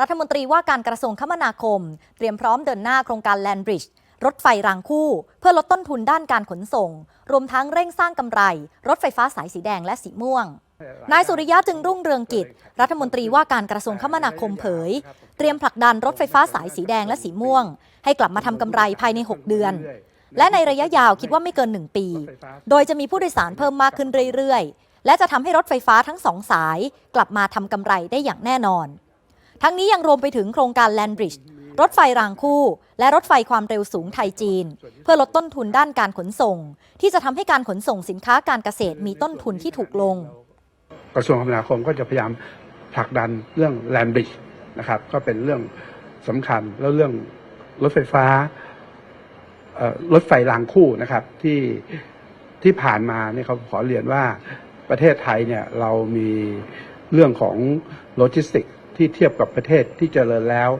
รัฐมนตรีว่าการกระทรวงคมนาคม เตรียมพร้อมเดินหน้าโครงการแลนบริดจ์รถไฟรางคู่ เพื่อลดต้นทุนด้านการขนส่ง รวมทั้งเร่งสร้างกำไร รถไฟฟ้าสายสีแดงและสีม่วง นายสุริยะจึงรุ่งเรืองกิจ รัฐมนตรีว่าการกระทรวงคมนาคมเผย เตรียมผลักดันรถไฟฟ้าสายสีแดงและสีม่วง ให้กลับมาทำกำไรภายใน 6 เดือน และในระยะยาวคิดว่าไม่เกิน 1 ปี โดยจะมีผู้โดยสารเพิ่มมากขึ้นเรื่อยๆ และจะทำให้รถไฟฟ้าทั้งสองสาย กลับมาทำกำไรได้อย่างแน่นอน ทั้งนี้ยังรวมไปถึงโครงการแลนบริดจ์รถไฟรางคู่ และรถไฟความเร็วสูงไทยจีน เพื่อลดต้นทุนด้านการขนส่ง ที่จะทำให้การขนส่งสินค้าการเกษตรมีต้นทุนที่ถูกลง กระทรวงคมนาคมก็จะพยายามผลักดันเรื่องแลนบริดจ์นะครับก็เป็นเรื่องสำคัญแล้วเรื่องรถไฟฟ้าเอ่อรถไฟรางคู่นะครับที่ที่ผ่านมาเนี่ยเขาขอเรียนว่าประเทศไทยเนี่ยเรามีเรื่องของโลจิสติก ที่เทียบกับประเทศที่เจริญแล้ว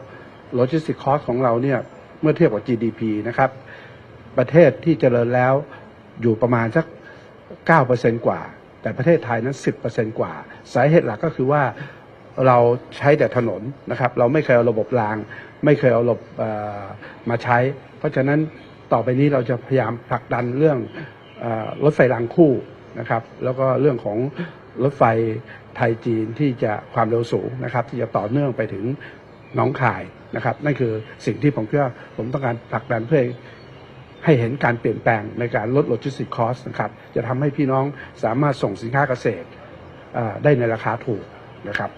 โลจิสติกคอสของเราเนี่ยเมื่อเทียบกับ GDP นะครับ ประเทศที่เจริญแล้วอยู่ประมาณสัก 9%กว่า แต่ประเทศไทยนั้น 10%กว่า สาเหตุหลักก็คือว่าเราใช้แต่ถนนนะครับ เราไม่เคยเอาระบบราง ไม่เคยเอาระบบมาใช้ เพราะฉะนั้นต่อไปนี้เราจะพยายามผลักดันเรื่องอรถไฟรางคู่ นะครับ แล้วก็เรื่องของรถไฟไทยจีนที่จะความเร็วสูงนะครับ ที่จะต่อเนื่องไปถึงหนองคายนะครับ นั่นคือสิ่งที่ผมคิดว่าผมต้องการผลักดันเพื่อให้เห็นการเปลี่ยนแปลงในการลดโลจิสติกคอสนะครับ จะทำให้พี่น้องสามารถส่งสินค้าเกษตรได้ในราคาถูกนะครับ